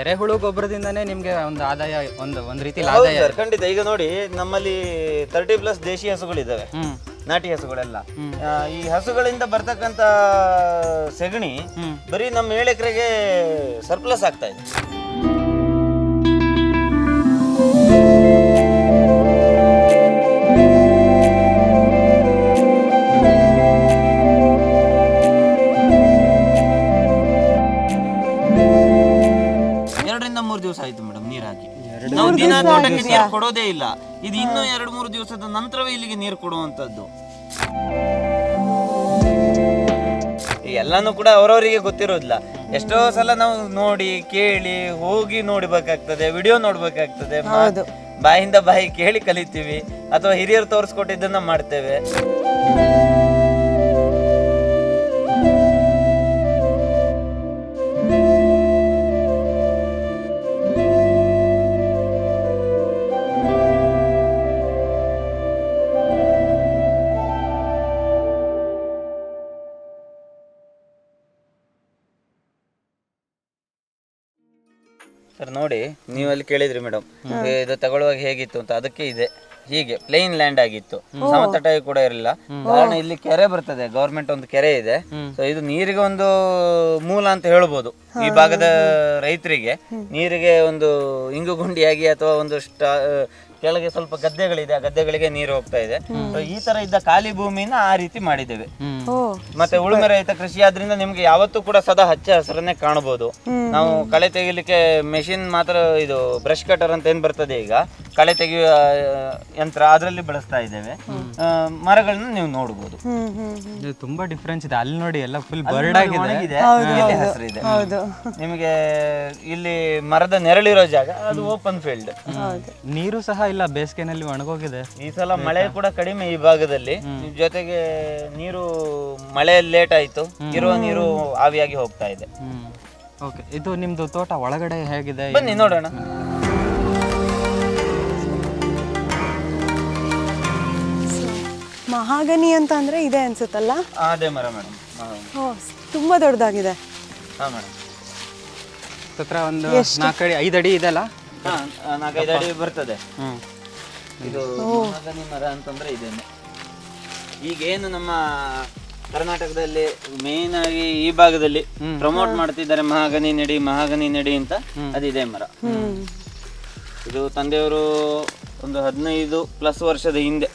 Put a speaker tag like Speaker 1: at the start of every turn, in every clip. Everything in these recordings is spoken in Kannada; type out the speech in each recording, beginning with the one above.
Speaker 1: ಎರೆಹುಳು ಗೊಬ್ಬರದಿಂದನೇ ನಿಮ್ಗೆ ಒಂದು ಆದಾಯ ಒಂದು ಒಂದು ರೀತಿ
Speaker 2: ಹೌದು
Speaker 1: ಆದಾಯ
Speaker 2: ಸರ್ ಖಂಡಿತ. ಈಗ ನೋಡಿ ನಮ್ಮಲ್ಲಿ ತರ್ಟಿ ಪ್ಲಸ್ ದೇಶಿ ಹಸುಗಳಿದ್ದಾವೆ
Speaker 1: ಹ್ಮ್.
Speaker 2: ನಾಟಿ ಹಸುಗಳೆಲ್ಲ. ಆ, ಈ ಹಸುಗಳಿಂದ ಬರ್ತಕ್ಕಂತ ಸೆಗಣಿ. ಬರೀ ನಮ್ಮ ಏಳೆಕರೆಗೆ ಎಕರೆಗೆ ಸರ್ಪ್ಲಸ್ ಆಗ್ತಾ ಇದೆ. ತೋಟಕ್ಕೆ ನೀರು ಕೊಡೋದೇ ಇಲ್ಲ. ಇದು ಇನ್ನೂ ಎರಡು ಮೂರು ದಿವಸದ ನಂತರವೇ ಇಲ್ಲಿಗೆ ನೀರು ಕೊಡುವಂತದ್ದು ಎಲ್ಲಾನು ಕೂಡ ಅವರವರಿಗೆ ಗೊತ್ತಿರೋದಿಲ್ಲ. ಎಷ್ಟೋ ಸಲ ನಾವು ನೋಡಿ ಕೇಳಿ ಹೋಗಿ ನೋಡ್ಬೇಕಾಗ್ತದೆ ವಿಡಿಯೋ ನೋಡ್ಬೇಕಾಗ್ತದೆ. ಬಾಯಿಂದ ಬಾಯಿ ಕೇಳಿ ಕಲಿತೀವಿ. ಅಥವಾ ಹಿರಿಯರು ತೋರಿಸ್ಕೊಟ್ಟಿದ್ದನ್ನ ಮಾಡ್ತೇವೆ. ಸರ್ ನೋಡಿ ನೀವು ಅಲ್ಲಿ ಕೇಳಿದ್ರಿ ಮೇಡಮ್ ಇದು ತಗೊಳ್ಳುವಾಗ ಹೇಗಿತ್ತು ಅಂತ ಅದಕ್ಕೆ ಇದೆ. ಹೀಗೆ ಪ್ಲೇನ್ ಲ್ಯಾಂಡ್ ಆಗಿತ್ತು. ಸಮತಟಾಗಿ ಕೂಡ ಇರಲಿಲ್ಲ. ಕಾರಣ ಇಲ್ಲಿ ಕೆರೆ ಬರ್ತದೆ ಗವರ್ಮೆಂಟ್ ಒಂದು ಕೆರೆ ಇದೆ. ಸೊ ಇದು ನೀರಿಗೆ ಒಂದು ಮೂಲ ಅಂತ ಹೇಳ್ಬೋದು. ಈ ಭಾಗದ ರೈತರಿಗೆ ನೀರಿಗೆ ಒಂದು ಇಂಗುಗುಂಡಿಯಾಗಿ ಅಥವಾ ಒಂದು ಕೆಳಗೆ ಸ್ವಲ್ಪ ಗದ್ದೆಗಳಿದೆ ಆ ಗದ್ದೆಗಳಿಗೆ ನೀರು ಹೋಗ್ತಾ ಇದೆ. So ಈ ತರ ಇದ್ದ ಖಾಲಿ ಭೂಮಿನ ಆ ರೀತಿ ಮಾಡಿದ್ದೇವೆ.
Speaker 3: ಓ.
Speaker 2: ಮತ್ತೆ ಉಳುಮೆ ರಹಿತ ಕೃಷಿ ಆದ್ರಿಂದ ನಿಮ್ಗೆ ಯಾವತ್ತೂ ಕೂಡ ಸದಾ ಹಚ್ಚ ಹಸಿರನ್ನೇ ಕಾಣಬಹುದು ನಾವು ಕಳೆ ತೆಗಿಲಿಕ್ಕೆ ಮೆಷಿನ್ ಮಾತ್ರ ಇದು ಬ್ರಷ್ ಕಟರ್ ಅಂತ ಏನ್ ಬರ್ತದೆ ಈಗ? ಕಳೆ ತೆಗೆಯುವ ಆ, ಯಂತ್ರ ಅದರಲ್ಲಿ ಬಳಸ್ತಾ ಇದ್ದೇವೆ. ಆ, ಮರಗಳನ್ನ ನೀವು ನೋಡಬಹುದು
Speaker 3: ಹ್ಮ್ ಹ್ಮ್ ಹ್ಮ್.
Speaker 1: ಇದು ತುಂಬಾ ಡಿಫ್ರೆನ್ಸ್ ಇದೆ. ಅಲ್ಲಿ ನೋಡಿ ಎಲ್ಲ ಫುಲ್ ಬರ್ಡ್ ಆಗಿದೆ.
Speaker 2: ಇಲ್ಲಿ ಹಸಿರಿದೆ ನಿಮಗೆ ಇಲ್ಲಿ ಮರದ ನೆರಳಿರೋ ಜಾಗ ಅದು ಓಪನ್ ಫೀಲ್ಡ್
Speaker 3: ಹೌದು.
Speaker 1: ನೀರು ಸಹ ಇಲ್ಲ ಬೇಸಿಗೆನಲ್ಲಿ ಒಣಗೋಗಿದೆ.
Speaker 2: ಈ ಸಲ ಮಳೆ ಕೂಡ ಕಡಿಮೆ ಈ ಭಾಗದಲ್ಲಿ. ಜೊತೆಗೆ ನೀರು ಮಳೆ ಲೇಟ್ ಆಯ್ತು. ಇರುವ ನೀರು ಆವಿಯಾಗಿ ಹೋಗ್ತಾ ಇದೆ.
Speaker 1: ಓಕೆ ಇದು ನಿಮ್ದು ತೋಟ ಒಳಗಡೆ ಹೇಗಿದೆ?
Speaker 2: ಬನ್ನಿ ನೋಡೋಣ.
Speaker 3: ಮಹಾಗನಿ ಅಂತ ಅಂದ್ರೆ ಇದೆ ಅನ್ಸುತ್ತಲ್ಲ?
Speaker 2: ಅದೇ ಮರ ಮೇಡಮ್.
Speaker 3: ಓ ತುಂಬಾ ದೊಡ್ಡದಾಗಿದೆ.
Speaker 2: ಹಾ ಮೇಡಮ್.
Speaker 1: ಹತ್ರ ಒಂದು ನಾಲ್ಕಡಿ ಐದು ಅಡಿ ಇದೆಲ್ಲ
Speaker 2: ನಾಲ್ಕೈದು ಅಡಿ ಬರ್ತದೆ.
Speaker 1: ಹ್ಮ್.
Speaker 2: ಇದು ಮಹಾಗನಿ ಮರ ಅಂತಂದ್ರೆ ಇದೇನೆ. ಈಗ ಏನು ನಮ್ಮ ಕರ್ನಾಟಕದಲ್ಲಿ ಮೇನ್ ಆಗಿ ಈ ಭಾಗದಲ್ಲಿ ಪ್ರಮೋಟ್ ಮಾಡ್ತಿದ್ದಾರೆ ಮಹಾಗನಿ ನಡಿ ಮಹಾಗನಿ ನಡಿ ಅಂತ ಅದಿದೆ ಮರ. ಇದು ತಂದೆಯವರು ಒಂದು ಹದಿನೈದು ಪ್ಲಸ್ ವರ್ಷದ ಹಿಂದೆ.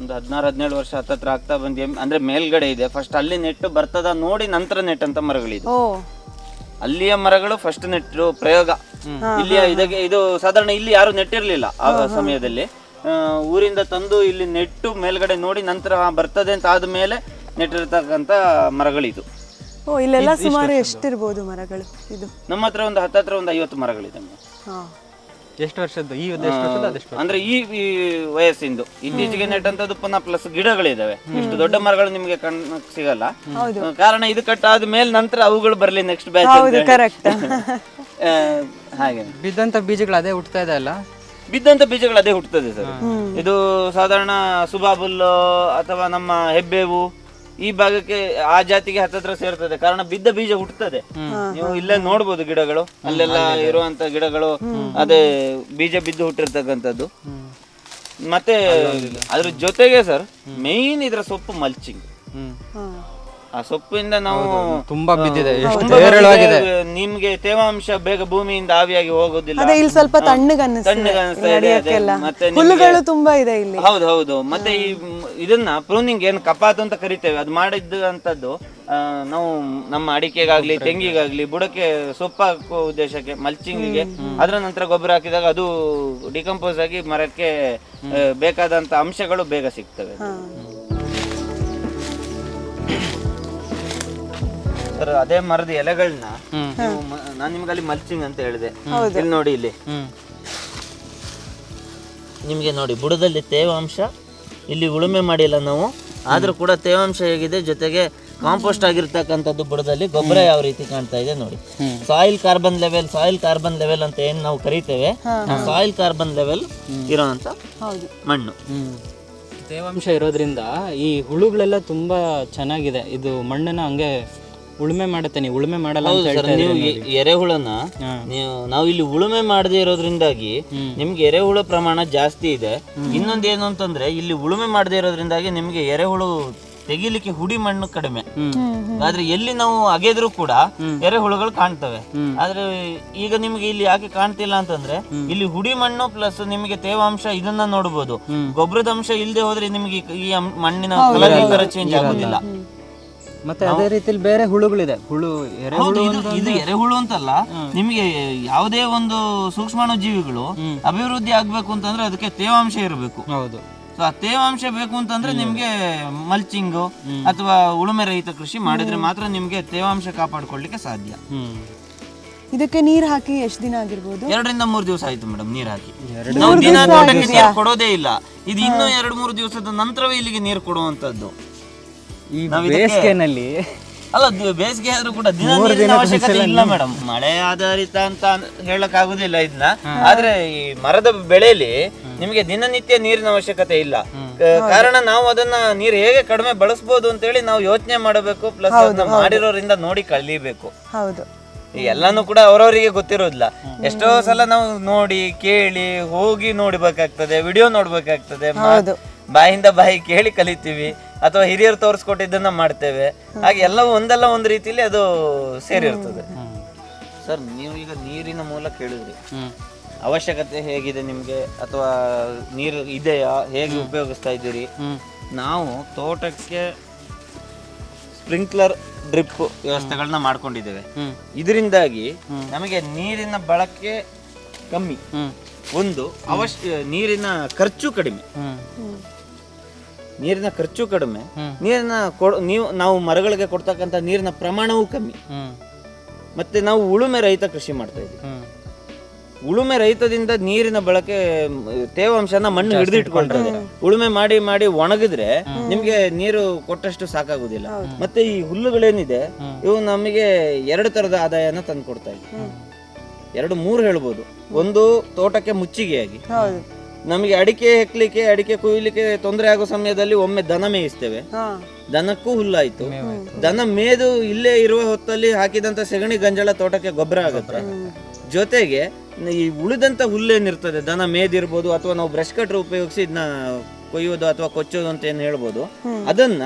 Speaker 2: ಒಂದು ಹದಿನಾರು ಹದಿನೇಳು ವರ್ಷ ಹತ್ತತ್ರ ಆಗ್ತಾ ಬಂದಿ ಅಂದ್ರೆ ಮೇಲ್ಗಡೆ ಇದೆ. ಫಸ್ಟ್ ಅಲ್ಲಿ ನೆಟ್ಟು ಬರ್ತದ ನೋಡಿ ನಂತರ ನೆಟ್ಟಂತ ಮರಗಳಿದೆ. ಅಲ್ಲಿಯ ಮರಗಳು ಫಸ್ಟ್ ನೆಟ್ಟು ಪ್ರಯೋಗ. ಇಲ್ಲಿಯ ಇದಕ್ಕೆ ಇದು ಸಾಧಾರಣ ಇಲ್ಲಿ ಯಾರು ನೆಟ್ಟಿರ್ಲಿಲ್ಲ ಆ ಸಮಯದಲ್ಲಿ. ಆ, ಊರಿಂದ ತಂದು ಇಲ್ಲಿ ನೆಟ್ಟು ಮೇಲ್ಗಡೆ ನೋಡಿ ನಂತರ ಬರ್ತದೆ ಅಂತ ಆದ್ಮೇಲೆ ನೆಟ್ಟಿರ್ತಕ್ಕಂತ ಮರಗಳಿದು.
Speaker 3: ಓ ಇಲ್ಲೆಲ್ಲ ಸುಮಾರು ಎಷ್ಟಿರ್ಬೋದು ಮರಗಳು ಇದು?
Speaker 2: ನಮ್ಮ ಹತ್ರ ಒಂದು ಹತ್ತತ್ರ ಒಂದು ಐವತ್ತು ಮರಗಳಿದೆ
Speaker 1: ಎಷ್ಟು ವರ್ಷದ್ದು? ಈ
Speaker 2: ಅಂದ್ರೆ ಈ ವಯಸ್ಸಿಂದು. ಇತ್ತೀಚೆಗೆ ನೆಟ್ಟಂತದ್ದು ಪುನಃ ಪ್ಲಸ್ ಗಿಡಗಳಿದಾವೆ. ಇಷ್ಟು ದೊಡ್ಡ ಮರಗಳು ನಿಮ್ಗೆ ಕಣ್ ಸಿಗಲ್ಲ. ಕಾರಣ ಇದು ಕಟ್ ಆದ ಮೇಲೆ ನಂತರ ಅವುಗಳು ಬರಲಿ ನೆಕ್ಸ್ಟ್ ಬ್ಯಾಚ್
Speaker 3: ಹೌದು
Speaker 2: ಹಾಗೆ.
Speaker 1: ಬಿದ್ದಂತ ಬೀಜಗಳು ಅದೇ ಹುಟ್ತಾ ಇದೆ ಅಲ್ಲ?
Speaker 2: ಬಿದ್ದಂತ ಬೀಜಗಳು ಅದೇ ಹುಟ್ಟುತ್ತದೆ ಸರ್. ಇದು ಸಾಧಾರಣ ಸುಬಾಬುಲ್ ಅಥವಾ ನಮ್ಮ ಹೆಬ್ಬೇವು ಈ ಭಾಗಕ್ಕೆ ಆ ಜಾತಿಗೆ ಹತ್ತತ್ರ ಸೇರ್ತದೆ. ಕಾರಣ ಬಿದ್ದ ಬೀಜ ಹುಟ್ಟುತ್ತದೆ ನೀವು ಇಲ್ಲೇ ನೋಡ್ಬೋದು ಗಿಡಗಳು. ಅಲ್ಲೆಲ್ಲ ಇರುವಂತ ಗಿಡಗಳು ಅದೇ ಬೀಜ ಬಿದ್ದು ಹುಟ್ಟಿರ್ತಕ್ಕಂಥದ್ದು. ಮತ್ತೆ ಅದ್ರ ಜೊತೆಗೆ ಸರ್ ಮೇನ್ ಇದರ ಸೊಪ್ಪು ಮಲ್ಚಿಂಗ್
Speaker 1: ಹ್ಮ್.
Speaker 2: ಆ ಸೊಪ್ಪಿಂದ ನಾವು
Speaker 1: ತುಂಬಾ ಬಿದ್ದಿದೆ. ಎಷ್ಟು
Speaker 2: ತುಂಬಾ
Speaker 1: ಹೇರಳವಾಗಿದೆ
Speaker 2: ನಿಮ್ಗೆ ತೇವಾಂಶ ಬೇಗ ಭೂಮಿಯಿಂದ ಆವಿಯಾಗಿ ಹೋಗೋದಿಲ್ಲ
Speaker 3: ಅದೇ ಇಲ್ಲಿ ಸ್ವಲ್ಪ ತಣ್ಣಗೆ
Speaker 2: ಅದೇ. ಮತ್ತೆ ನಿಮ್ಗೆ-
Speaker 3: ಹುಲ್ಲುಗಳು ತುಂಬಾ ಇದೆ ಇಲ್ಲಿ.
Speaker 2: ಹೌದು ಹೌದು. ಮತ್ತೆ ಈ ಮ್, ಇದನ್ನ ಪ್ರೂನಿಂಗ್ ಏನು ಕಪಾತು ಅಂತ ಕರಿತೇವೆ. ಅದು ಮಾಡಿದಂತದ್ದು ಆ, ನಾವು ನಮ್ಮ ಅಡಿಕೆಗಾಗ್ಲಿ ತೆಂಗಿಗಾಗ್ಲಿ ಬುಡಕ್ಕೆ ಸೊಪ್ಪು ಹಾಕುವ ಉದ್ದೇಶಕ್ಕೆ ಮಲ್ಚಿಂಗಿಗೆ ಅದರ ನಂತರ ಗೊಬ್ಬರ ಹಾಕಿದಾಗ ಅದು ಡಿಕಂಪೋಸ್ ಆಗಿ ಮರಕ್ಕೆ ಆ, ಬೇಕಾದಂತ ಅಂಶಗಳು ಬೇಗ ಸಿಗ್ತವೆ. ಸರ್ ಅದೇ ಮರದ ಎಲೆಗಳನ್ನ ನಾನ್ ನಿಮ್ಗೆ ಅಲ್ಲಿ ಮಲ್ಚಿಂಗ್ ಅಂತ ಹೇಳಿದೆ. ಇಲ್ಲಿ ನೋಡಿ ಇಲ್ಲಿ. ನಿಮ್ಗೆ ನೋಡಿ ಬುಡದಲ್ಲಿ ತೇವಾಂಶ ಇಲ್ಲಿ ಉಳುಮೆ ಮಾಡಿಲ್ಲ ನಾವು. ಆದ್ರೂ ಕೂಡ ತೇವಾಂಶ ಹೇಗಿದೆ ಜೊತೆಗೆ ಕಾಂಪೋಸ್ಟ್ ಆಗಿರ್ತಕ್ಕಂಥದ್ದು ಬುಡದಲ್ಲಿ ಗೊಬ್ಬರ ಯಾವ ರೀತಿ ಕಾಣ್ತಾ ಇದೆ ನೋಡಿ. Soil carbon level soil carbon level ಅಂತ ಏನ್ ನಾವು ಕರಿತೇವೆ ಸಾಯಿಲ್ ಕಾರ್ಬನ್ ಲೆವೆಲ್ ಇರೋಂತ
Speaker 3: ಹೌದು.
Speaker 2: ಮಣ್ಣು.
Speaker 1: ತೇವಾಂಶ ಇರೋದ್ರಿಂದ ಈ ಹುಳುಗಳೆಲ್ಲ ತುಂಬಾ ಚೆನ್ನಾಗಿದೆ. ಇದು ಮಣ್ಣನ್ನ ಹಂಗೆ ಉಳುಮೆ ಮಾಡುತ್ತೆ ನೀವು ಉಳುಮೆ ಮಾಡಲ್ಲ ಅಂತ
Speaker 2: ಹೌದು ಸರ್
Speaker 1: ಹೇಳ್ತಾ
Speaker 2: ನೀವು
Speaker 1: ಎರೆಹುಳನ್ನ
Speaker 2: ಎ- ಎರೆಹುಳನ ನೀವು ನಾವು ಇಲ್ಲಿ ಉಳುಮೆ ಮಾಡದೇ ಇರೋದ್ರಿಂದಾಗಿ ನಿಮ್ಗೆ ಎರೆಹುಳು ಪ್ರಮಾಣ ಜಾಸ್ತಿ ಇದೆ. ಇನ್ನೊಂದು ಏನು ಅಂತಂದ್ರೆ ಇಲ್ಲಿ ಉಳುಮೆ ಮಾಡದೇ ಇರೋದ್ರಿಂದಾಗಿ ನಿಮ್ಗೆ ಎರೆಹುಳು ತೆಗಿಲಿಕ್ಕೆ ಹುಡಿ ಮಣ್ಣು ಕಡಿಮೆ. ಆದ್ರೆ ಎಲ್ಲಿ ನಾವು ಅಗೆದ್ರು ಕೂಡ ಎರೆಹುಳುಗಳು ಕಾಣ್ತವೆ. ಆದ್ರೆ ಈಗ ನಿಮ್ಗೆ ಇಲ್ಲಿ ಯಾಕೆ ಕಾಣ್ತಿಲ್ಲ ಅಂತಂದ್ರೆ ಇಲ್ಲಿ ಹುಡಿ ಮಣ್ಣು ಪ್ಲಸ್ ನಿಮಗೆ ತೇವಾಂಶ ಇದನ್ನ ನೋಡಬಹುದು ಗೊಬ್ಬರದ ಅಂಶ ಇಲ್ಲದೆ ಹೋದ್ರೆ ನಿಮ್ಗೆ ಈ- ಈ ಅಂ- ಮಣ್ಣಿನ ಕಲರ್ ಚೇಂಜ್ ಆಗೋದಿಲ್ಲ.
Speaker 1: ಮತ್ತೆ ಅದೇ ರೀತಿಲಿ ಬೇರೆ ಹುಳುಗಳಿದೆ. ಹುಳು ಎರೆಹುಳು
Speaker 2: ಹೌದು ಇದು ಇದು ಎರೆಹುಳು ಅಂತಲ್ಲ ನಿಮಗೆ ಯಾವುದೇ ಒಂದು ಸೂಕ್ಷ್ಮಾಣು ಜೀವಿಗಳು ಅಭಿವೃದ್ಧಿ ಆಗ್ಬೇಕು ಅಂತಂದ್ರೆ ಅದಕ್ಕೆ ತೇವಾಂಶ ಇರಬೇಕು.
Speaker 1: ಹೌದು.
Speaker 2: ಸೊ ಆ ತೇವಾಂಶ ಬೇಕು ಅಂತಂದ್ರೆ ನಿಮ್ಗೆ ಮಲ್ಚಿಂಗ್ ಅಥವಾ ಉಳುಮೆ ರಹಿತ ಕೃಷಿ ಮಾಡಿದ್ರೆ ಮಾತ್ರ ನಿಮ್ಗೆ ತೇವಾಂಶ ಕಾಪಾಡ್ಕೊಳ್ಳಿಕ್ಕೆ ಸಾಧ್ಯ.
Speaker 1: ಹ್ಮ್.
Speaker 3: ಇದಕ್ಕೆ ನೀರ್ ಹಾಕಿ ಎಷ್ಟು ದಿನ ಆಗಿರ್ಬೋದು?
Speaker 2: ಎರಡರಿಂದ ಮೂರು ದಿವಸ ಆಯ್ತು ಮೇಡಮ್ ನೀರ್ ಹಾಕಿ. ನಾವು ದಿನ ತೋಟಕ್ಕೆ ನೀರು ಕೊಡೋದೇ ಇಲ್ಲ. ಇದು ಇನ್ನೂ ಎರಡು ಮೂರು ದಿವಸದ ನಂತರವೇ ಇಲ್ಲಿಗೆ ನೀರು ಕೊಡುವಂತದ್ದು
Speaker 1: ಈ
Speaker 2: ನಾವ್ ಇದಕ್ಕೆ-
Speaker 1: ಬೇಸಿಗೆನಲ್ಲಿ
Speaker 2: ಅಲ್ಲ ಬೇಸಿಗೆ ಆದ್ರೂ ಕೂಡ ದಿನ ನೀರಿನ ಅವಶ್ಯಕತೆ ಇಲ್ಲ ಮೇಡಮ್. ಮಳೆ ಆಧಾರಿತ ಅಂತ ಹೇಳಕ್ ಆಗುದಿಲ್ಲ ಇದನ್ನ ಆದ್ರೆ ಈ ಮರದ ಬೆಳೆಯಲ್ಲಿ ನಿಮಗೆ ದಿನನಿತ್ಯ ನೀರಿನ ಅವಶ್ಯಕತೆ ಇಲ್ಲ. ಕ- ಕಾರಣ ನಾವು ಅದನ್ನ ನೀರು ಹೇಗೆ ಕಡಿಮೆ ಬಳಸಬಹುದು ಅಂತ ಹೇಳಿ ನಾವು ಯೋಚನೆ ಮಾಡಬೇಕು ಪ್ಲಸ್ ಅದನ್ನ ಮಾಡಿರೋರಿಂದ ನೋಡಿ ಕಲಿಬೇಕು
Speaker 3: ಹೌದು.
Speaker 2: ಈ ಎಲ್ಲಾನು ಕೂಡ ಅವರವರಿಗೆ ಗೊತ್ತಿರೋದಿಲ್ಲ. ಎಷ್ಟೋ ಸಲ ನಾವು ನೋಡಿ ಕೇಳಿ ಹೋಗಿ ನೋಡ್ಬೇಕಾಗ್ತದೆ ವಿಡಿಯೋ ನೋಡ್ಬೇಕಾಗ್ತದೆ ಮ-. ಬಾಯಿಂದ ಬಾಯಿ ಕೇಳಿ ಕಲಿತೀವಿ. ಅಥವಾ ಹಿರಿಯರು ತೋರಿಸ್ಕೊಟ್ಟಿದ್ದನ್ನ ಮಾಡ್ತೇವೆ. ಹಾಗೆ ಎಲ್ಲವೂ ಒಂದಲ್ಲ ಒಂದು ರೀತಿಯಲ್ಲಿ ಅದು ಸೇರಿರ್ತದೆ. ಸರ್ ನೀವು ಈಗ ನೀರಿನ ಮೂಲ ಕೇಳಿದ್ರಿ.
Speaker 1: ಹ್ಮ್.
Speaker 2: ಅವಶ್ಯಕತೆ ಹೇಗಿದೆ ನಿಮ್ಗೆ? ಅಥವಾ ನೀರು ಇದೆಯಾ? ಹೇಗೆ ಉಪಯೋಗಿಸ್ತಾ ಇದ್ದೀರಿ? ನಾವು ತೋಟಕ್ಕೆ ಸ್ಪ್ರಿಂಕ್ಲರ್ ಡ್ರಿಪ್ ವ್ಯವಸ್ಥೆಗಳನ್ನ ಮಾಡ್ಕೊಂಡಿದ್ದೇವೆ. ಇದರಿಂದಾಗಿ ನಮಗೆ ನೀರಿನ ಬಳಕೆ ಕಮ್ಮಿ. ಒಂದು ಅವಶ್ಯ ನೀರಿನ ಖರ್ಚು ಕಡಿಮೆ. ನೀರಿನ ಖರ್ಚು ಕಡಿಮೆ. ನೀರಿನ ಕೊಡ್ ನೀವು ನಾವು ಮರಗಳಿಗೆ ಕೊಡ್ತಕ್ಕಂಥ ನೀರಿನ ಪ್ರಮಾಣವೂ ಕಮ್ಮಿ. ಮತ್ತೆ ನಾವು ಉಳುಮೆ ರಹಿತ ಕೃಷಿ ಮಾಡ್ತಾ ಇದ್ದೀವಿ. ಉಳುಮೆ ರಹಿತದಿಂದ ನೀರಿನ ಬಳಕೆ ತೇವಾಂಶನ ಮಣ್ಣು ಹಿಡಿದಿಟ್ಕೊಂಡ್ರೆ ಉಳುಮೆ ಮಾಡಿ ಮಾಡಿ ಒಣಗಿದ್ರೆ ನಿಮ್ಗೆ ನೀರು ಕೊಟ್ಟಷ್ಟು ಸಾಕಾಗುದಿಲ್ಲ ಮತ್ತೆ ಈ ಹುಲ್ಲುಗಳೇನಿದೆ ಇವು ನಮಗೆ ಎರಡು ತರದ ಆದಾಯನ ತಂದು ಕೊಡ್ತಾ ಇದೆ ಎರಡು ಮೂರು ಹೇಳ್ಬೋದು. ಒಂದು ತೋಟಕ್ಕೆ ಮುಚ್ಚಿಗೆಯಾಗಿ. ನಮಗೆ ಅಡಿಕೆ ಹೆಕ್ಲಿಕ್ಕೆ ಅಡಿಕೆ ಕುಯ್ಲಿಕ್ಕೆ ತೊಂದರೆ ಆಗೋ ಸಮಯದಲ್ಲಿ ಒಮ್ಮೆ ದನ ಮೇಯಿಸ್ತೇವೆ.
Speaker 3: ಹಾ.
Speaker 2: ದನಕ್ಕೂ ಹುಲ್ಲಾಯ್ತು. ದನ ಮೇದು ಇಲ್ಲೇ ಇರುವ ಹೊತ್ತಲ್ಲಿ ಹಾಕಿದಂತ ಸೆಗಣಿ ಗಂಜಳ ತೋಟಕ್ಕೆ ಗೊಬ್ಬರ ಆಗುತ್ತೆ. ಜೊತೆಗೆ ಈ ಉಳಿದಂತ ಹುಲ್ಲೇನಿರ್ತದೆ ದನ ಮೇದಿರ್ಬೋದು ಅಥವಾ ನಾವು ಬ್ರಷ್ ಕಟ್ರ್ ಉಪಯೋಗಿಸಿ ಇದನ್ನ ಕೊಯ್ಯೋದು ಅಥವಾ ಕೊಚ್ಚೋದು ಅಂತ ಏನು ಹೇಳ್ಬೋದು. ಅದನ್ನ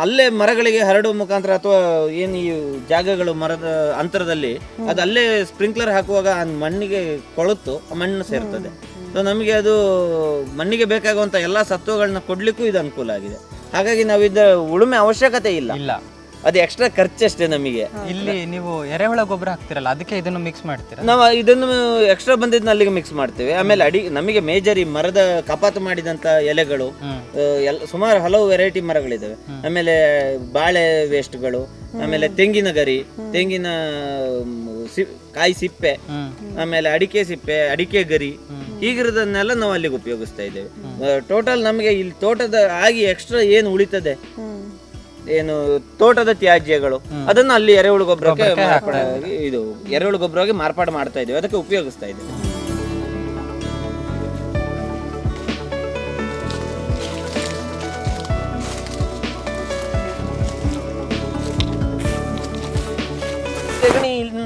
Speaker 2: ಅಲ್ಲೇ ಮರಗಳಿಗೆ ಹರಡುವ ಮುಖಾಂತರ ಅಥವಾ ಏನು ಈ ಜಾಗಗಳು ಮರದ ಅಂತರದಲ್ಲಿ ಅದು ಅಲ್ಲೇ ಸ್ಪ್ರಿಂಕ್ಲರ್ ಹಾಕುವಾಗ ಆ ಮಣ್ಣಿಗೆ ಕೊಳುತ್ತು ಮಣ್ಣು ಸೇರ್ತದೆ. ಸೊ ನಮಗೆ ಅದು ಮಣ್ಣಿಗೆ ಬೇಕಾಗುವಂಥ ಎಲ್ಲಾ ಸತ್ವಗಳನ್ನ ಕೊಡಲಿಕ್ಕೂ ಇದು ಅನುಕೂಲ ಆಗಿದೆ. ಹಾಗಾಗಿ ನಾವು ಇದು ಉಳುಮೆ ಅವಶ್ಯಕತೆ ಇಲ್ಲ.
Speaker 1: ಇಲ್ಲ.
Speaker 2: ಅದು ಎಕ್ಸ್ಟ್ರಾ ಖರ್ಚಷ್ಟೇ ನಮಗೆ.
Speaker 1: ಇಲ್ಲಿ ನೀವು ಎರೆಹುಳ ಗೊಬ್ಬರ ಹಾಕ್ತಿರಲ್ಲ ಅದಕ್ಕೆ ಇದನ್ನು ಮಿಕ್ಸ್ ಮಾಡ್ತೀರಾ?
Speaker 2: ನಾವು ಇದನ್ನು ಎಕ್ಸ್ಟ್ರಾ ಬಂದಿದ್ನ ಅಲ್ಲಿಗೆ ಮಿಕ್ಸ್ ಮಾಡ್ತೇವೆ. ಆಮೇಲೆ ಅಡಿ ನಮಗೆ ಮೇಜರ್ ಈ ಮರದ ಕಪಾತು ಮಾಡಿದಂತ ಎಲೆಗಳು ಎಲ್ಲ ಎಲ್ ಸುಮಾರು ಹಲವು ವೆರೈಟಿ ಮರಗಳಿದಾವೆ. ಆಮೇಲೆ ಬಾಳೆ ವೇಸ್ಟ್ಗಳು ಆಮೇಲೆ ತೆಂಗಿನ ಗರಿ ತೆಂಗಿನ ಸಿ- ಕಾಯಿ ಸಿಪ್ಪೆ ಆಮೇಲೆ ಅಡಿಕೆ ಸಿಪ್ಪೆ ಅಡಿಕೆ ಗರಿ ಹೀಗಿರೋದನ್ನೆಲ್ಲ ನಾವು ಅಲ್ಲಿಗೆ ಉಪಯೋಗಿಸ್ತಾ ಇದ್ದೇವೆ. ಟೋಟಲ್ ನಮಗೆ ಇಲ್ಲಿ ತೋಟದ ಆಗಿ ಎಕ್ಸ್ಟ್ರಾ ಏನು ಉಳಿತದೆ? ಏನು ತೋಟದ ತ್ಯಾಜ್ಯಗಳು ಅದನ್ನು ಅಲ್ಲಿ ಎರೆಹುಳು ಗೊಬ್ಬರಕ್ಕೆ ಮಾರ್ಪಾಡಾಗಿ ಇದು ಎರೆಹುಳು ಗೊಬ್ಬರವಾಗಿ ಮಾರ್ಪಾಡು ಮಾಡ್ತಾ ಇದ್ದೇವೆ. ಅದಕ್ಕೆ ಉಪಯೋಗಿಸ್ತಾ ಇದ್ದೇವೆ.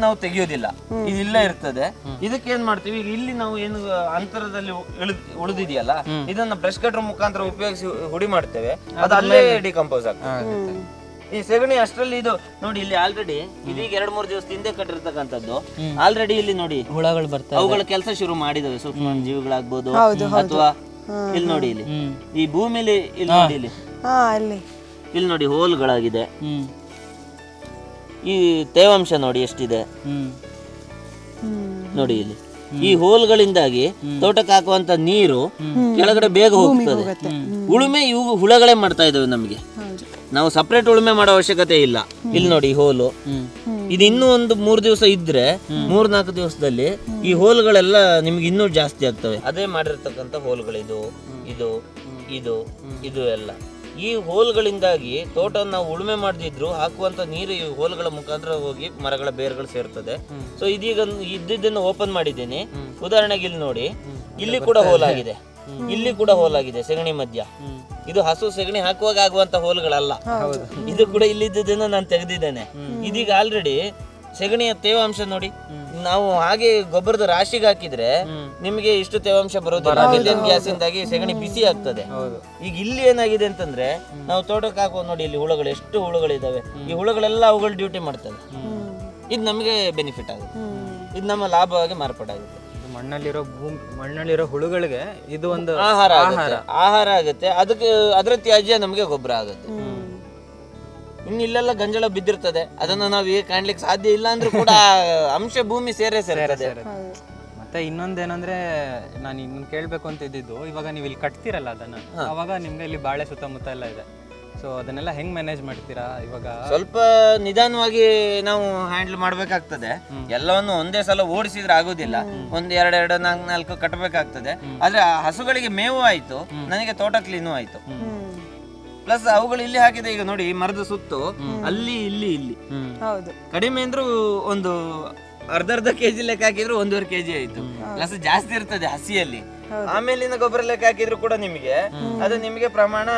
Speaker 2: ನಾವು ತೆಗಿಯೋದಿಲ್ಲ. ಇದು ಇಲ್ಲೇ ಇರ್ತದೆ. ಇದಕ್ಕೆ ಏನ್ ಮಾಡ್ತೀವಿ? ಈಗ ಇಲ್ಲಿ ನಾವು ಏನು ಅಂತರದಲ್ಲಿ ಉಳಿದ್ ಉಳಿದಿದೆಯಲ್ಲ ಇದನ್ನ ಬ್ರಷ್ ಕಟ್ರ್ ಮುಖಾಂತರ ಉಪಯೋಗಿಸಿ ಹುಡಿ ಮಾಡ್ತೇವೆ. ಅದು ಅಲ್ಲೇ ಡಿಕಂಪೋಸ್ ಆಗ್ತದೆ. ಈ ಸೆಗಣಿ ಅಷ್ಟರಲ್ಲಿ ಇದು ನೋಡಿ ಇಲ್ಲಿ ಆಲ್ರೆಡಿ ಇದೀಗ ಎರಡ್ ಮೂರು ದಿವಸ ಹಿಂದೆ ಕಟ್ಟಿರ್ತಕ್ಕಂಥದ್ದು. ಆಲ್ರೆಡಿ ಇಲ್ಲಿ ನೋಡಿ
Speaker 1: ಹುಳಗಳು ಬರ್ತವೆ
Speaker 2: ಅವುಗಳ ಕೆಲಸ ಶುರು ಮಾಡಿದವೆ. ಸೂಕ್ಷ್ಮ ಜೀವಿಗಳಾಗ್ಬೋದು ಅಥವಾ ಇಲ್ಲಿ ನೋಡಿ ಇಲ್ಲಿ. ಈ ಭೂಮಿಲಿ ಇಲ್ಲಿ ನೋಡಿ ಇಲ್ಲಿ. ಇಲ್ಲಿ ನೋಡಿ ಹೋಲ್ಗಳಾಗಿದೆ. ಈ ತೇವಾಂಶ ನೋಡಿ ಎಷ್ಟಿದೆ? ನೋಡಿ ಇಲ್ಲಿ. ಈ ಹೋಲ್ಗಳಿಂದಾಗಿ ತೋಟಕ್ಕೆ ಹಾಕುವಂತ ನೀರು ಕೆಳಗಡೆ ಬೇಗ ಹೋಗ್ತದೆ. ಉಳುಮೆ ಇವು ಹುಳಗಳೇ ಮಾಡ್ತಾ ಇದಾವೆ ನಮಗೆ.
Speaker 3: ಹೌದು.
Speaker 2: ನಾವು ಸಪ್ರೇಟ್ ಉಳುಮೆ ಮಾಡೋ ಅವಶ್ಯಕತೆ ಇಲ್ಲ. ಇಲ್ಲಿ ನೋಡಿ ಈ ಹೋಲು. ಇದು ಇನ್ನೂ ಒಂದು ಮೂರು ದಿವಸ ಇದ್ರೆ ಮೂರ್ ನಾಲ್ಕು ದಿವಸದಲ್ಲಿ ಈ ಹೋಲ್ಗಳೆಲ್ಲ ನಿಮ್ಗೆ ಇನ್ನೂ ಜಾಸ್ತಿ ಆಗ್ತವೆ. ಅದೇ ಮಾಡಿರ್ತಕ್ಕಂಥ ಹೋಲ್ಗಳಿದು ಇದು ಇದು ಇದು ಎಲ್ಲ. ಈ ಹೋಲ್ಗಳಿಂದಾಗಿ ತೋಟವನ್ನು ನಾವು ಉಳುಮೆ ಮಾಡದಿದ್ರು ಹಾಕುವಂತ ನೀರು ಈ ಹೋಲ್ಗಳ ಮುಖಾಂತರ ಹೋಗಿ ಮರಗಳ ಬೇರುಗಳು ಸೇರ್ತದೆ. ಸೊ ಇದೀಗ ಇದ್ದಿದ್ದನ್ನು ಓಪನ್ ಮಾಡಿದ್ದೀನಿ. ಉದಾಹರಣೆಗೆ ಇಲ್ಲಿ ನೋಡಿ. ಇಲ್ಲಿ ಕೂಡ ಹೋಲ್ ಆಗಿದೆ ಇಲ್ಲಿ ಕೂಡ ಹೋಲ್ ಆಗಿದೆ ಸೆಗಣಿ ಮಧ್ಯ. ಇದು ಹಸು ಸೆಗಣಿ ಹಾಕುವಾಗ ಆಗುವಂತ ಹೋಲ್ಗಳಲ್ಲ. ಇದು ಕೂಡ ಇಲ್ಲಿದ್ದನ್ನು ನಾನು ತೆಗೆದಿದ್ದೇನೆ. ಇದೀಗ ಆಲ್ರೆಡಿ ಸೆಗಣಿಯ ತೇವಾಂಶ ನೋಡಿ. ನಾವು ಹಾಗೆ ಗೊಬ್ಬರದ ರಾಶಿಗೆ ಹಾಕಿದ್ರೆ ನಿಮಗೆ ಇಷ್ಟು ತೇವಾಂಶ ಬರೋದಿಲ್ಲ. ಮಿಥೇನ್ ಗ್ಯಾಸ್ ಇಂದಾಗಿ ಸೆಗಣಿ ಬಿಸಿ ಆಗ್ತದೆ. ಈಗ ಇಲ್ಲಿ ಏನಾಗಿದೆ ಅಂತಂದ್ರೆ ನಾವು ತೋಟಕ್ಕೆ ಹಾಕುವ ನೋಡಿ ಇಲ್ಲಿ ಹುಳುಗಳು ಎಷ್ಟು ಹುಳುಗಳಿದಾವೆ. ಈ ಹುಳುಗಳೆಲ್ಲ ಅವುಗಳು ಡ್ಯೂಟಿ ಮಾಡ್ತವೆ. ಇದು ನಮಗೆ ಬೆನಿಫಿಟ್ ಆಗುತ್ತೆ. ಇದು ನಮ್ಮ ಲಾಭವಾಗಿ ಮಾರ್ಪಾಡಾಗುತ್ತೆ.
Speaker 1: ಮಣ್ಣಲ್ಲಿರೋ ಭೂಮಿ ಮಣ್ಣಲ್ಲಿರೋ ಹುಳುಗಳಿಗೆ ಇದು ಒಂದು
Speaker 2: ಆಹಾರ ಆಗುತ್ತೆ. ಆಹಾರ. ಆಗುತ್ತೆ. ಅದಕ್ಕೆ ಅದರ ತ್ಯಾಜ್ಯ ನಮಗೆ ಗೊಬ್ಬರ ಆಗುತ್ತೆ. ಇನ್ನು ಇಲ್ಲೆಲ್ಲ ಗಂಜಳ ಬಿದ್ದಿರ್ತದೆ. ಅದನ್ನ ನಾವು ಈಗ ಕಾಣ್ಲಿಕ್ಕೆ ಸಾಧ್ಯ ಇಲ್ಲ ಅಂದ್ರೂ ಕೂಡ ಆ ಅಂಶ ಭೂಮಿ ಸೇರೇ ಸೇರ್ತದೆ.
Speaker 1: ಮತ್ತೆ ಇನ್ನೊಂದೇನಂದ್ರೆ ನಾನು ಇನ್ನೊಂದು ಕೇಳಬೇಕು ಅಂತ ಇದ್ದಿದ್ದು ಇವಾಗ ನೀವು ಇಲ್ಲಿ ಕಟ್ತೀರಲ್ಲ ಅದನ್ನ. ಅವಾಗ ನಿಮ್ಗೆ ಇಲ್ಲಿ ಬಾಳೆ ಸುತ್ತಮುತ್ತ ಎಲ್ಲ ಇದೆ. ಸೊ ಅದನ್ನೆಲ್ಲ ಹೆಂಗ್ ಮ್ಯಾನೇಜ್ ಮಾಡ್ತೀರಾ ಇವಾಗ?
Speaker 2: ಸ್ವಲ್ಪ ನಿಧಾನವಾಗಿ ನಾವು ಹ್ಯಾಂಡಲ್ ಮಾಡ್ಬೇಕಾಗ್ತದೆ. ಎಲ್ಲವನ್ನು ಒಂದೇ ಸಲ ಓಡಿಸಿದ್ರೆ ಆಗೋದಿಲ್ಲ. ಒಂದ್ ಎರಡ್ ಎರಡು ನಾಲ್ಕು ನಾಲ್ಕು ಕಟ್ಟಬೇಕಾಗ್ತದೆ ಆದ್ರೆ ಆ ಹಸುಗಳಿಗೆ ಮೇವು ಆಯ್ತು ನನಗೆ ತೋಟ ಕ್ಲೀನು ಆಯ್ತು. ಪ್ಲಸ್ ಅವುಗಳು ಇಲ್ಲಿ ಹಾಕಿದೆ ಈಗ ನೋಡಿ ಮರದ ಸುತ್ತು. ಅಲ್ಲಿ ಇಲ್ಲಿ ಇಲ್ಲಿ.
Speaker 3: ಹೌದು.
Speaker 2: ಕಡಿಮೆ ಅಂದ್ರೂ ಒಂದು ಅರ್ಧ ಅರ್ಧ ಕೆಜಿ ಲೆಕ್ಕ ಹಾಕಿದ್ರು ಒಂದೂವರೆ ಕೆಜಿ ಆಯ್ತು. ಪ್ಲಸ್ ಜಾಸ್ತಿ ಇರ್ತದೆ ಹಸಿಯಲ್ಲಿ. ಆಮೇಲಿನ ಗೊಬ್ಬರ ಲೆಕ್ಕ ಹಾಕಿದ್ರು ಕೂಡ ನಿಮಗೆ. ಅದು ನಿಮಗೆ ಪ್ರಮಾಣ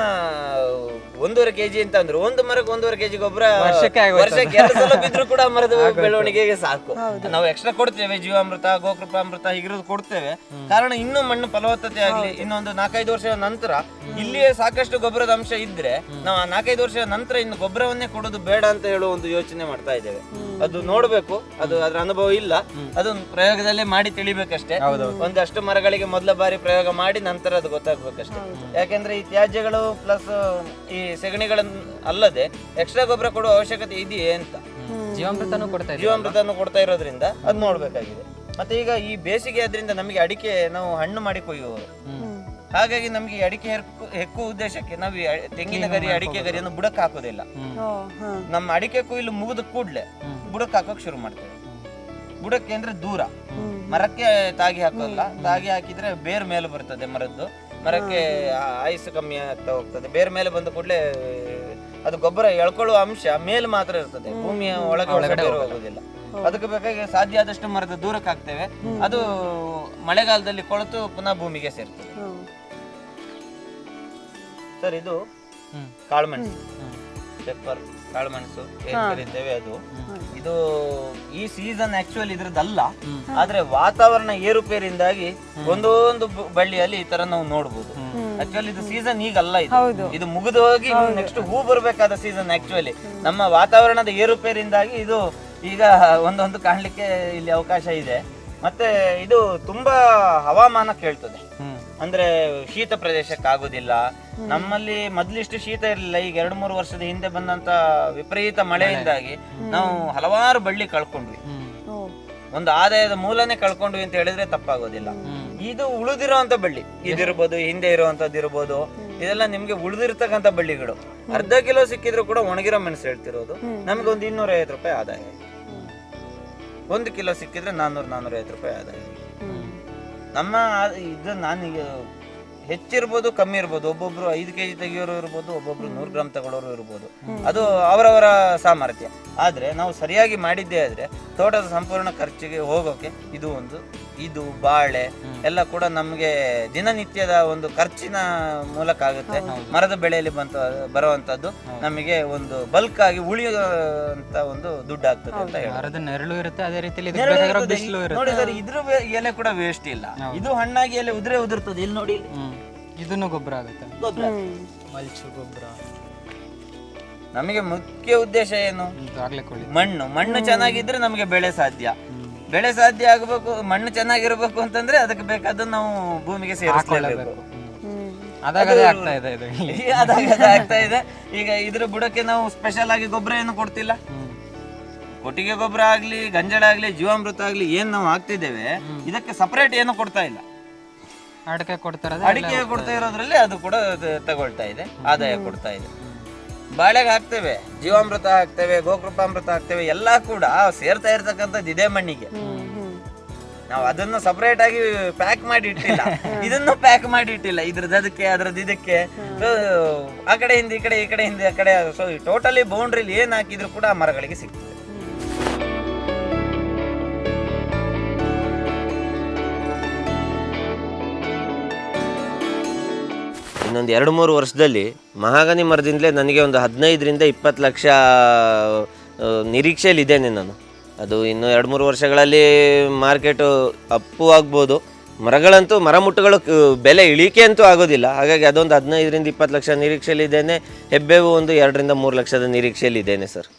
Speaker 2: ಒಂದೂವರೆ ಕೆಜಿ ಅಂತ ಅಂದ್ರು. ಒಂದು ಮರಕ್ಕೆ ಒಂದೂವರೆ ಕೆಜಿ ಗೊಬ್ಬರ
Speaker 1: ವರ್ಷಕ್ಕೆ ಆಗೋಯ್ತು.
Speaker 2: ವರ್ಷಕ್ಕೆ ಎರಡು ಸಲ ಬಿದ್ರು ಕೂಡ ಮರದ ಬೆಳವಣಿಗೆಗೆ ಸಾಕು. ನಾವು ಎಕ್ಸ್ಟ್ರಾ ಕೊಡ್ತೇವೆ ಜೀವಾಮೃತ ಗೋಕೃಪಾಮೃತ ಹೀಗಿರೋದು ಕೊಡ್ತೇವೆ. ಕಾರಣ ಇನ್ನೂ ಮಣ್ಣು ಫಲವತ್ತತೆ ಆಗಲಿ ಇನ್ನೊಂದು ನಾಲ್ಕೈದು ವರ್ಷದ ನಂತರ ಇಲ್ಲಿಯೇ ಸಾಕಷ್ಟು ಗೊಬ್ಬರದ ಅಂಶ ಇದ್ರೆ ನಾವು ಆ ನಾಲ್ಕೈದು ವರ್ಷದ ನಂತರ ಇನ್ನು ಗೊಬ್ಬರವನ್ನೇ ಕೊಡೋದು ಬೇಡ ಅಂತ ಹೇಳುವ ಒಂದು ಯೋಚನೆ ಮಾಡ್ತಾ ಇದ್ದೇವೆ. ಅದು ನೋಡ್ಬೇಕು. ಅದು ಅದ್ರ ಅನುಭವ ಇಲ್ಲ. ಅದು ಪ್ರಯೋಗದಲ್ಲೇ ಮಾಡಿ ತಿಳಿಬೇಕಷ್ಟೇ. ಒಂದಷ್ಟು ಮರಗಳಿಗೆ ಮೊದಲ ಬಾರಿ ಪ್ರಯೋಗ ಮಾಡಿ ನಂತರ ಅದು ಗೊತ್ತಾಗ್ಬೇಕಷ್ಟೇ. ಯಾಕೆಂದ್ರೆ ಈ ತ್ಯಾಜ್ಯಗಳು ಪ್ಲಸ್ ಈ ಸೆಗಣಿಗಳನ್ನ ಅಲ್ಲದೆ ಎಕ್ಸ್ಟ್ರಾ ಗೊಬ್ಬರ ಕೊಡುವ ಅವಶ್ಯಕತೆ ಇದೆಯೇ ಅಂತ.
Speaker 1: ಜೀವಾಮೃತನೂ ಕೊಡ್ತಾ
Speaker 2: ಕೊಡ್ತಾ ಇರೋದ್ರಿಂದ ಅದು ನೋಡ್ಬೇಕಾಗಿದೆ. ಮತ್ತೆ ಈಗ ಈ ಬೇಸಿಗೆ ಆದ್ರಿಂದ ನಮಗೆ ಅಡಿಕೆ ನಾವು ಹಣ್ಣು ಮಾಡಿ ಕೊಯ್ಯುವವರು. ಹಾಗಾಗಿ ನಮಗೆ ಅಡಿಕೆ ಹೆಕ್ಕು ಹೆಕ್ಕುವ ಉದ್ದೇಶಕ್ಕೆ ನಾವು ತೆಂಗಿನ ಗರಿ ಅಡಿಕೆ ಗರಿಯನ್ನು ಬುಡಕ್ಕೆ ಹಾಕೋದಿಲ್ಲ. ನಮ್ಮ ಅಡಿಕೆ ಕೊಯ್ಲು ಮುಗಿದ ಕೂಡ್ಲೆ ಬುಡಕ್ಕೆ ಹಾಕೋಕ್ ಶುರು ಮಾಡ್ತೇವೆ. ಬುಡಕ್ಕೆ ಅಂದ್ರೆ ದೂರ. ಮರಕ್ಕೆ ತಾಗಿ ಹಾಕೋಲ್ಲ. ತಾಗಿ ಹಾಕಿದ್ರೆ ಬೇರ್ ಮೇಲೆ ಬರ್ತದೆ ಮರದ್ದು. ಮರಕ್ಕೆ ಆಯಸ್ ಕಮ್ಮಿ ಆಗ್ತಾ ಹೋಗ್ತದೆ. ಬೇರ್ ಮೇಲೆ ಬಂದ ಕೂಡಲೇ ಅದು ಗೊಬ್ಬರ ಎಳ್ಕೊಳ್ಳುವ ಅಂಶ ಮೇಲೆ ಮಾತ್ರ ಇರ್ತದೆ. ಭೂಮಿಯ ಒಳಗೆ ಒಳಗಡೆ ಹೋಗೋದಿಲ್ಲ. ಅದಕ್ಕೆ ಬೇಕಾಗಿ ಸಾಧ್ಯ ಆದಷ್ಟು ಮರದ ದೂರಕ್ಕೆ ಹಾಕ್ತೇವೆ. ಅದು ಮಳೆಗಾಲದಲ್ಲಿ ಕೊಳೆತು ಪುನಃ ಭೂಮಿಗೆ ಸೇರ್ತದೆ. ಸರ್ ಇದು
Speaker 1: ಹ್ಮ್.
Speaker 2: ಕಾಳುಮೆಣಸು ಪೆಪ್ಪರ್. ಕಾಳುಮೆಣಸು ಏನ್ ಕರಿತೇವೆ ಅದು. ಇದು ಈ ಸೀಸನ್ ಆಕ್ಚುಲಿ ಇದ್ರದ್ದಲ್ಲ ಆದ್ರೆ ವಾತಾವರಣ ಏರುಪೇರಿಂದಾಗಿ ಒಂದೊಂದು ಬಳ್ಳಿಯಲ್ಲಿ ಈ ತರ ನಾವು ನೋಡ್ಬೋದು. ಆಕ್ಚುಲಿ ಇದು ಸೀಸನ್ ಈಗಲ್ಲ ಇದು. ಇದು ಮುಗಿದು ಹೋಗಿ ನೆಕ್ಸ್ಟ್ ಹೂ ಬರಬೇಕಾದ ಸೀಸನ್ ಆಕ್ಚುಲಿ ನಮ್ಮ ವಾತಾವರಣದ ಏರುಪೇರಿಂದಾಗಿ ಇದು ಈಗ ಒಂದೊಂದು ಕಾಣ್ಲಿಕ್ಕೆ ಇಲ್ಲಿ ಅವಕಾಶ ಇದೆ. ಮತ್ತೆ ಇದು ತುಂಬಾ ಹವಾಮಾನ ಕೇಳ್ತದೆ. ಅಂದ್ರೆ ಶೀತ ಪ್ರದೇಶಕ್ಕೆ ಆಗುದಿಲ್ಲ ನಮ್ಮಲ್ಲಿ ಮೊದ್ಲಿಷ್ಟು ಶೀತ ಇರಲಿಲ್ಲ ಈಗ ಎರಡು ಮೂರು ವರ್ಷದ ಹಿಂದೆ ಬಂದಂತ ವಿಪರೀತ ಮಳೆಯಿಂದಾಗಿ ನಾವು ಹಲವಾರು ಬಳ್ಳಿ ಕಳ್ಕೊಂಡ್ವಿ. ಒಂದು ಆದಾಯದ ಮೂಲನೇ ಕಳ್ಕೊಂಡ್ವಿ ಅಂತ ಹೇಳಿದ್ರೆ ತಪ್ಪಾಗೋದಿಲ್ಲ. ಇದು ಉಳಿದಿರುವಂತ ಬಳ್ಳಿ. ಇದಿರ್ಬೋದು ಹಿಂದೆ ಇರುವಂತದ್ದು ಇರ್ಬೋದು. ಇದೆಲ್ಲ ನಿಮ್ಗೆ ಉಳಿದಿರ್ತಕ್ಕಂಥ ಬಳ್ಳಿಗಳು. ಅರ್ಧ ಕಿಲೋ ಸಿಕ್ಕಿದ್ರು ಕೂಡ ಒಣಗಿರೋ ಮೆಣಸು ಹೇಳ್ತಿರೋದು. ನಮ್ಗೆ ಒಂದು ಇನ್ನೂರ ಐವತ್ತು ರೂಪಾಯಿ ಆದಾಯ. ಒಂದು ಕಿಲೋ ಸಿಕ್ಕಿದ್ರೆ ನಾನ್ನೂರು ನಾನ್ನೂರ ಐವತ್ತು ರೂಪಾಯಿ ಆದಾಯ. ನಮ್ಮ ಇದು ನಾನೀಗ ಹೆಚ್ಚಿರ್ಬೋದು ಕಮ್ಮಿ ಇರ್ಬೋದು. ಒಬ್ಬೊಬ್ರು ಐದು ಕೆಜಿ ತೆಗಿಯೋರು ಇರ್ಬೋದು ಒಬ್ಬೊಬ್ರು ನೂರು ಗ್ರಾಮ್ ತಗೊಳ್ಳೋರು ಇರ್ಬೋದು. ಅದು ಅವರವರ ಸಾಮರ್ಥ್ಯ. ಆದ್ರೆ ನಾವು ಸರಿಯಾಗಿ ಮಾಡಿದ್ದೇ ಆದ್ರೆ ತೋಟದ ಸಂಪೂರ್ಣ ಖರ್ಚಿಗೆ ಹೋಗೋಕೆ ಇದು ಒಂದು ಇದು ಬಾಳೆ ಎಲ್ಲ ಕೂಡ ನಮಗೆ ದಿನನಿತ್ಯದ ಒಂದು ಖರ್ಚಿನ ಮೂಲಕ ಆಗುತ್ತೆ. ಮರದ ಬೆಳೆಯಲ್ಲಿ ಬಂತ ಬರುವಂತದ್ದು ನಮಗೆ ಒಂದು ಬಲ್ಕ್ ಆಗಿ ಉಳಿಯುವಂತ ಒಂದು ದುಡ್ಡು ಆಗ್ತದೆ ಅಂತ ಹೇಳಿ
Speaker 1: ಮರದ ನೆರಳು ಇರುತ್ತೆ ಅದೇ ರೀತಿಯಲ್ಲಿ.
Speaker 2: ನೋಡಿ ಸರ್ ಇದ್ರ ಎಲೆ ಕೂಡ ವೇಸ್ಟ್ ಇಲ್ಲ. ಇದು ಹಣ್ಣಾಗಿ ಎಲೆ ಉದ್ರೆ ಉದುರ್ತದೆ. ಇಲ್ಲಿ ನೋಡಿ
Speaker 1: ಇದನ್ನು ಗೊಬ್ಬರ ಆಗುತ್ತೆ.
Speaker 2: ಗೊಬ್ಬರ.
Speaker 1: ಮಲ್ಚು ಗೊಬ್ಬರ.
Speaker 2: ನಮಗೆ ಮುಖ್ಯ ಉದ್ದೇಶ ಏನು? ಮಣ್ಣು. ಮಣ್ಣು ಚೆನ್ನಾಗಿದ್ರೆ ನಮಗೆ ಬೆಳೆ ಸಾಧ್ಯ. ಬೆಳೆ ಸಾಧ್ಯ ಆಗಬೇಕು ಮಣ್ಣು ಚೆನ್ನಾಗಿರ್ಬೇಕು ಅಂತಂದ್ರೆ ಅದಕ್ಕೆ ಬೇಕಾದ ನಾವು ಭೂಮಿಗೆ
Speaker 1: ಸೇರಿಸ್ಕೊಳ್ಬೇಕು. ಆಗ್ತಾ ಇದೆ ಇದು
Speaker 2: ಅದಾಗ ಆಗ್ತಾ ಇದೆ. ಈಗ ಇದ್ರ ಬುಡಕ್ಕೆ ನಾವು ಸ್ಪೆಷಲ್ ಆಗಿ ಗೊಬ್ಬರ ಏನು ಕೊಡ್ತಿಲ್ಲ? ಕೊಟ್ಟಿಗೆ ಗೊಬ್ಬರ ಆಗ್ಲಿ ಗಂಜಳ ಆಗ್ಲಿ ಜೀವಾಮೃತ ಆಗ್ಲಿ ಏನ್ ನಾವು ಹಾಕ್ತಿದ್ದೇವೆ ಇದಕ್ಕೆ ಸಪರೇಟ್ ಏನು ಕೊಡ್ತಾ ಇಲ್ಲ.
Speaker 1: ಅಡಿಕೆ ಕೊಡ್ತಾರ
Speaker 2: ಅಡಿಕೆ ಕೊಡ್ತಾ ಇರೋದ್ರಲ್ಲಿ ಅದು ಕೂಡ ತಗೊಳ್ತಾ ಇದೆ ಆದಾಯ ಕೊಡ್ತಾ ಇದೆ. ಬಾಳೆಗೆ ಹಾಕ್ತೇವೆ ಜೀವಾಮೃತ ಹಾಕ್ತೇವೆ ಗೋಕೃಪಾಮೃತ ಹಾಕ್ತೇವೆ ಎಲ್ಲ ಕೂಡ ಸೇರ್ತಾ ಇರ್ತಕ್ಕಂಥದ್ದು ಇದೇ ಮಣ್ಣಿಗೆ. ನಾವು ಅದನ್ನು ಸಪರೇಟ್ ಆಗಿ ಪ್ಯಾಕ್ ಮಾಡಿ ಇಟ್ಟಿಲ್ಲ. ಇದನ್ನು ಪ್ಯಾಕ್ ಮಾಡಿ ಇಟ್ಟಿಲ್ಲ. ಇದ್ರದ್ದು ಅದಕ್ಕೆ ಅದ್ರದ್ದು ಇದಕ್ಕೆ. ಆ ಕಡೆಯಿಂದ ಈ ಕಡೆ ಈ ಕಡೆಯಿಂದ ಆ ಕಡೆ. ಸೊ ಟೋಟಲಿ ಬೌಂಡ್ರಿಲಿ ಏನ್ ಹಾಕಿದ್ರು ಕೂಡ ಆ ಮರಗಳಿಗೆ ಸಿಗ್ತದೆ. ಇನ್ನೊಂದು ಎರಡು ಮೂರು ವರ್ಷದಲ್ಲಿ ಮಹಾಗನಿ ಮರದಿಂದಲೇ ನನಗೆ ಒಂದು ಹದಿನೈದರಿಂದ ಇಪ್ಪತ್ತು ಲಕ್ಷ ನಿರೀಕ್ಷೆಯಲ್ಲಿ ನಿರೀಕ್ಷೆಯಲ್ಲಿದ್ದೇನೆ ನಾನು. ಅದು ಇನ್ನು ಎರಡು ಮೂರು ವರ್ಷಗಳಲ್ಲಿ ಮಾರ್ಕೆಟು ಅಪ್ಪು ಆಗ್ಬೋದು. ಮರಗಳಂತೂ, ಮರ ಮುಟ್ಟುಗಳು ಬೆಲೆ ಇಳಿಕೆ ಅಂತೂ ಆಗೋದಿಲ್ಲ. ಹಾಗಾಗಿ ಅದೊಂದು ಹದಿನೈದರಿಂದ ಇಪ್ಪತ್ತು ಲಕ್ಷ ನಿರೀಕ್ಷೆಯಲ್ಲಿದ್ದೇನೆ ಹೆಬ್ಬೇವು ಒಂದು ಎರಡರಿಂದ ಮೂರು ಲಕ್ಷದ ನಿರೀಕ್ಷೆಯಲ್ಲಿದ್ದೇನೆ ಸರ್.